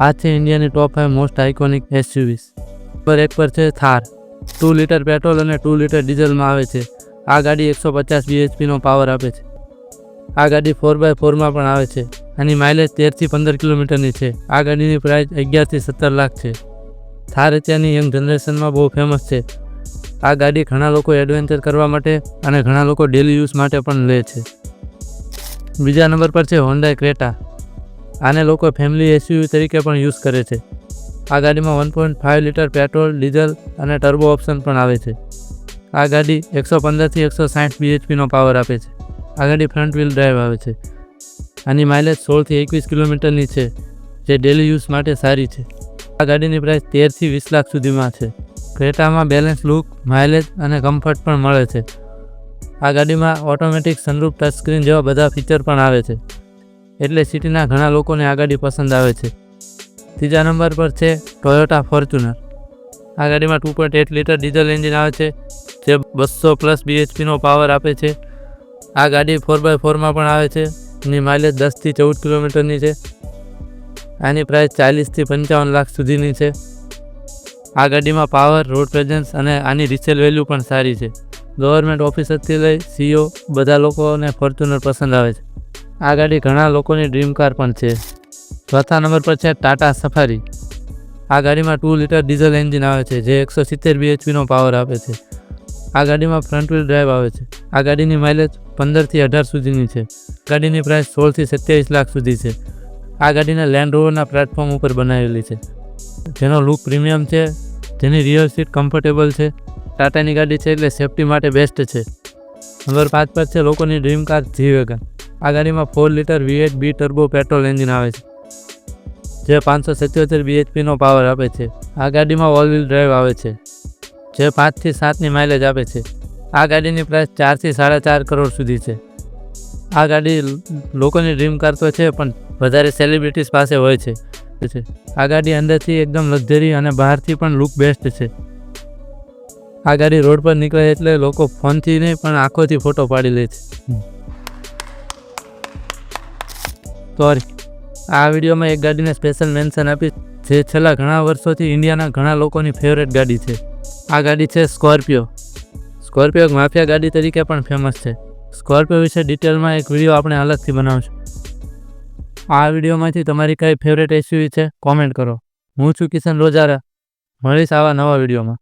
આ છે ઇન્ડિયાની top five most iconic SUVs number એક પર છે થાર. ટુ લીટર પેટ્રોલ અને ટુ લીટર ડીઝલમાં આવે છે. આ ગાડી એકસો પચાસ બીએચપીનો પાવર આપે છે. આ ગાડી ફોર બાય ફોરમાં પણ આવે છે. આની માઇલેજ તેરથી પંદર કિલોમીટરની છે. આ ગાડીની પ્રાઇસ અગિયારથી સત્તર લાખ છે. થાર અત્યારની યંગ જનરેશનમાં બહુ ફેમસ છે. આ ગાડી ઘણા લોકો એડવેન્ચર કરવા માટે અને ઘણા લોકો ડેલી યુઝ માટે પણ લે છે. બીજા નંબર પર છે હોન્ડાઈ ક્રેટા આને લોકો ફેમિલી એસયુવી તરીકે પણ યુઝ કરે છે. આ ગાડીમાં one point five litre petrol diesel અને ટર્બો ઓપ્શન પણ આવે છે. આ ગાડી એકસો પંદરથી એકસો સાઠ બીએચપીનો પાવર આપે છે. આ ગાડી ફ્રન્ટ વ્હીલ ડ્રાઈવ આવે છે. આની માઇલેજ સોળથી એકવીસ કિલોમીટરની છે, જે ડેલી યુઝ માટે સારી છે. આ ગાડીની પ્રાઇસ તેરથી વીસ લાખ સુધીમાં છે. ક્રેટામાં બેલેન્સ લુક માઇલેજ અને કમ્ફર્ટ પણ મળે છે. આ ગાડીમાં ઓટોમેટિક સનરૂફ ટચસ્ક્રીન જેવા બધા ફીચર પણ આવે છે. એટલે સિટીના ઘણા લોકોને આ ગાડી પસંદ આવે છે. ત્રીજા નંબર પર છે ટોયોટા ફોર્ચ્યુનર આ ગાડીમાં two point eight litre diesel engine આવે છે, જે બસો પ્લસ બીએચપીનો પાવર આપે છે. આ ગાડી ફોર બાય ફોરમાં પણ આવે છે, એની માઇલેજ દસથી ચૌદ કિલોમીટરની છે. આની પ્રાઇસ ચાલીસથી પંચાવન લાખ સુધીની છે. આ ગાડીમાં પાવર રોડ પ્રેઝન્સ અને આની રિસેલ વેલ્યુ પણ સારી છે. ગવર્મેન્ટ ઓફિસરથી લઈ સીઓ બધા લોકોને ફોર્ચ્યુનર પસંદ આવે છે. આ ગાડી ઘણા લોકોની ડ્રીમ કાર પણ છે. ચોથા નંબર પર છે ટાટા સફારી આ ગાડીમાં ટુ લીટર ડીઝલ એન્જિન આવે છે, જે એકસો સિત્તેર બીએચપીનો પાવર આપે છે. આ ગાડીમાં ફ્રન્ટ વ્હીલ ડ્રાઈવ આવે છે. આ ગાડીની માઇલેજ પંદરથી અઢાર સુધીની છે. ગાડીની પ્રાઇસ સોળથી સત્યાવીસ લાખ સુધી છે. આ ગાડીને લેન્ડ રોવરના પ્લેટફોર્મ ઉપર બનાવેલી છે. જેનો લુક પ્રીમિયમ છે, જેની રિયર સીટ કમ્ફર્ટેબલ છે. ટાટાની ગાડી છે એટલે સેફટી માટે બેસ્ટ છે. નંબર પાંચ પર છે લોકોની ડ્રીમ કાર જી વેગન આ ગાડીમાં four litre V B turbo petrol engine આવે છે, જે પાંચસો સત્યોતેર બીએચપીનો પાવર આપે છે. આ ગાડીમાં ઓલ વ્હીલ ડ્રાઈવ આવે છે, જે પાંચથી સાતની માઇલેજ આપે છે. આ ગાડીની પ્રાઇસ ચારથી સાડા ચાર કરોડ સુધી છે. આ ગાડી લોકોની ડ્રીમ કાર તો છે, પણ વધારે સેલિબ્રિટીઝ પાસે હોય છે. આ ગાડી અંદરથી એકદમ લક્ઝરી અને બહારથી પણ લુક બેસ્ટ છે. આ ગાડી રોડ પર નીકળે એટલે લોકો ફોનથી નહીં, પણ આંખોથી ફોટો પાડી લે છે. સોરી. આ વિડીયોમાં એક ગાડીને સ્પેશિયલ મેન્શન આપી જે છેલ્લા ઘણા વર્ષોથી ઇન્ડિયાના ઘણા લોકોની ફેવરેટ ગાડી છે. આ ગાડી છે સ્કોર્પિયો સ્કોર્પિયો એક માફિયા ગાડી તરીકે પણ ફેમસ છે. સ્કોર્પિયો વિશે ડિટેલમાં એક વીડિયો આપણે અલગથી બનાવશું. આ વિડીયોમાંથી તમારી કઈ ફેવરેટ એસયુવી છે કોમેન્ટ કરો. હું છું કિશન રોજારા મળીશ આવા નવા વિડીયોમાં.